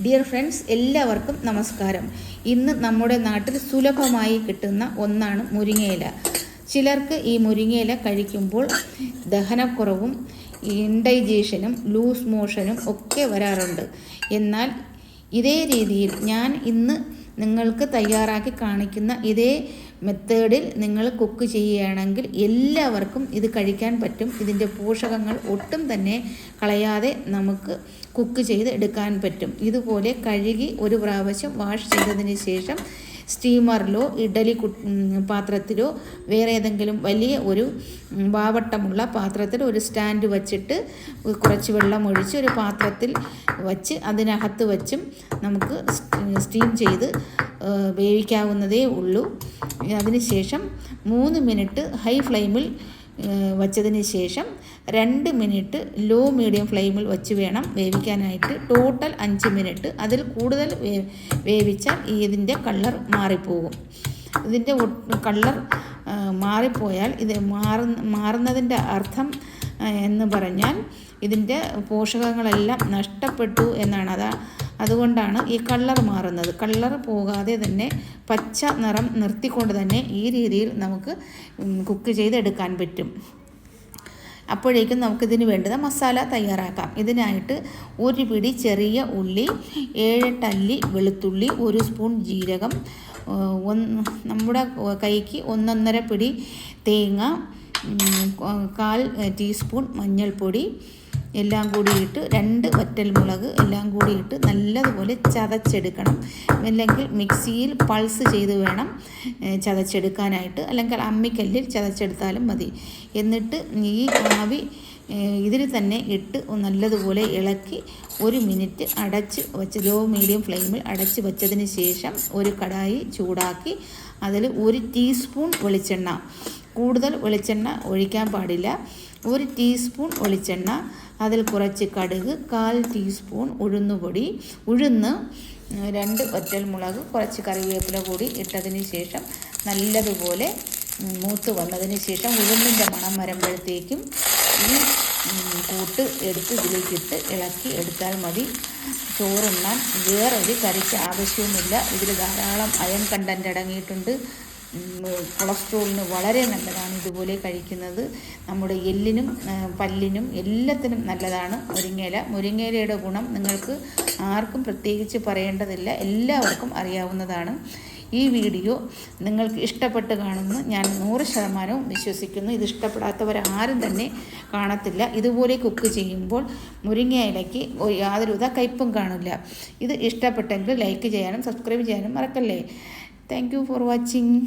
Dear friends എല്ലാവർക്കും നമസ്കാരം. ഇന്ന് നമ്മുടെ നാട്ടിൽ സുലഭമായി കിട്ടുന്ന ഒന്നാണ് മുരിങ്ങയില. ചിലർക്ക് ഈ മുരിങ്ങയില കഴിക്കുമ്പോൾ ദഹനക്കുറവും ഇൻഡൈജേഷനും ലൂസ് മോഷനും ഒക്കെ വരാറുണ്ട്. എന്നാൽ ഇതേ രീതിയിൽ ഞാൻ ഇന്ന് നിങ്ങൾക്ക് തയ്യാറാക്കി കാണിക്കുന്ന ഇതേ മെത്തേഡിൽ നിങ്ങൾ കുക്ക് ചെയ്യുകയാണെങ്കിൽ എല്ലാവർക്കും ഇത് കഴിക്കാൻ പറ്റും. ഇതിന്റെ പോഷകങ്ങൾ ഒട്ടും തന്നെ കളയാതെ നമുക്ക് കുക്ക് ചെയ്ത് എടുക്കാൻ പറ്റും. ഇതുപോലെ കഴുകി ഒരു പ്രാവശ്യം വാഷ് ചെയ്തതിന് ശേഷം സ്റ്റീമറിലോ ഇഡലി പാത്രത്തിലോ വേറെ ഏതെങ്കിലും വലിയ ഒരു വാവട്ടമുള്ള പാത്രത്തിൽ ഒരു സ്റ്റാൻഡ് വച്ചിട്ട് കുറച്ച് വെള്ളം ഒഴിച്ച് ഒരു പാത്രത്തിൽ വച്ച് അതിനകത്ത് വച്ചും നമുക്ക് സ്റ്റീം ചെയ്ത് വേവിക്കാവുന്നതേ ഉള്ളൂ. അതിനുശേഷം മൂന്ന് മിനിറ്റ് ഹൈ ഫ്ലെയിമിൽ വച്ചതിന് ശേഷം രണ്ട് മിനിറ്റ് ലോ മീഡിയം ഫ്ലെയിമിൽ വച്ച് വേണം വേവിക്കാനായിട്ട്. ടോട്ടൽ അഞ്ച് മിനിറ്റ് അതിൽ കൂടുതൽ വേവിച്ചാൽ ഇതിന്റെ കളർ മാറിപ്പോകും. ഇതിന്റെ കളർ മാറിപ്പോയാൽ ഇത് മാറ മാറുന്നതിന്റെ അർത്ഥം എന്ന് പറഞ്ഞാൽ ഇതിന്റെ പോഷകങ്ങളെല്ലാം നഷ്ടപ്പെട്ടു എന്നാണ്. അതാ അതുകൊണ്ടാണ് ഈ കളർ മാറുന്നത്. കളർ പോകാതെ തന്നെ പച്ച നിറം നിർത്തിക്കൊണ്ട് തന്നെ ഈ രീതിയിൽ നമുക്ക് കുക്ക് ചെയ്തെടുക്കാൻ പറ്റും. അപ്പോഴേക്കും നമുക്കിതിന് വേണ്ടുന്ന മസാല തയ്യാറാക്കാം. ഇതിനായിട്ട് ഒരു പിടി ചെറിയ ഉള്ളി ഏഴെട്ടല്ലി വെളുത്തുള്ളി ഒരു സ്പൂൺ ജീരകം ഒന്ന് നമ്മുടെ കൈക്ക് ഒന്നൊന്നര പിടി തേങ്ങ കാൽ ടീസ്പൂൺ മഞ്ഞൾപ്പൊടി എല്ലാം കൂടിയിട്ട് രണ്ട് വറ്റൽമുളക് എല്ലാം കൂടിയിട്ട് നല്ലതുപോലെ ചതച്ചെടുക്കണം. അല്ലെങ്കിൽ മിക്സിയിൽ പൾസ് ചെയ്ത് വേണം ചതച്ചെടുക്കാനായിട്ട്. അല്ലെങ്കിൽ അമ്മിക്കല്ലിൽ ചതച്ചെടുത്താലും മതി. എന്നിട്ട് ഈ ആവി ഇതിൽ തന്നെ ഇട്ട് നല്ലതുപോലെ ഇളക്കി ഒരു മിനിറ്റ് അടച്ച് വെച്ച് ലോ മീഡിയം ഫ്ലെയിമിൽ അടച്ച് വെച്ചതിന് ശേഷം ഒരു കടായി ചൂടാക്കി അതിൽ ഒരു ടീസ്പൂൺ വെളിച്ചെണ്ണ കൂടുതൽ വെളിച്ചെണ്ണ ഒഴിക്കാൻ പാടില്ല. ഒരു ടീസ്പൂൺ വെളിച്ചെണ്ണ അതിൽ കുറച്ച് കടുക് കാൽ ടീസ്പൂൺ ഉഴുന്നുപൊടി. ഉഴുന്ന് രണ്ട് മുളക് കുറച്ച് കറിവേപ്പില കൂടി ഇട്ടതിന് ശേഷം നല്ലതുപോലെ മൂത്ത് വന്നതിന് ശേഷം ഉഴുന്നിന്റെ മണം വരുമ്പോഴത്തേക്കും ഈ കൂട്ട് എടുത്ത് ഇതിലേക്കിട്ട് ഇളക്കി എടുത്താൽ മതി. ചോറുണ്ണാൻ വേറൊരു കറിക്ക് ആവശ്യവുമില്ല. ഇതിൽ ധാരാളം അയൺ കണ്ടന്റ് അടങ്ങിയിട്ടുണ്ട്. കൊളസ്ട്രോളിന് വളരെ നല്ലതാണ് ഇതുപോലെ കഴിക്കുന്നത്. നമ്മുടെ എല്ലിനും പല്ലിനും എല്ലാത്തിനും നല്ലതാണ്. മുരിങ്ങയില മുരിങ്ങയിലയുടെ ഗുണം നിങ്ങൾക്ക് ആർക്കും പ്രത്യേകിച്ച് പറയേണ്ടതില്ല. എല്ലാവർക്കും അറിയാവുന്നതാണ്. ഈ വീഡിയോ നിങ്ങൾക്ക് ഇഷ്ടപ്പെട്ട് കാണുന്നു ഞാൻ നൂറ് ശതമാനവും വിശ്വസിക്കുന്നു. ഇത് ഇഷ്ടപ്പെടാത്തവർ ആരും തന്നെ കാണത്തില്ല. ഇതുപോലെ കുക്ക് ചെയ്യുമ്പോൾ മുരിങ്ങ ഇലയ്ക്ക് യാതൊരുവിധ കയ്പും കാണില്ല. ഇത് ഇഷ്ടപ്പെട്ടെങ്കിൽ ലൈക്ക് ചെയ്യാനും സബ്സ്ക്രൈബ് ചെയ്യാനും മറക്കല്ലേ. Thank for watching.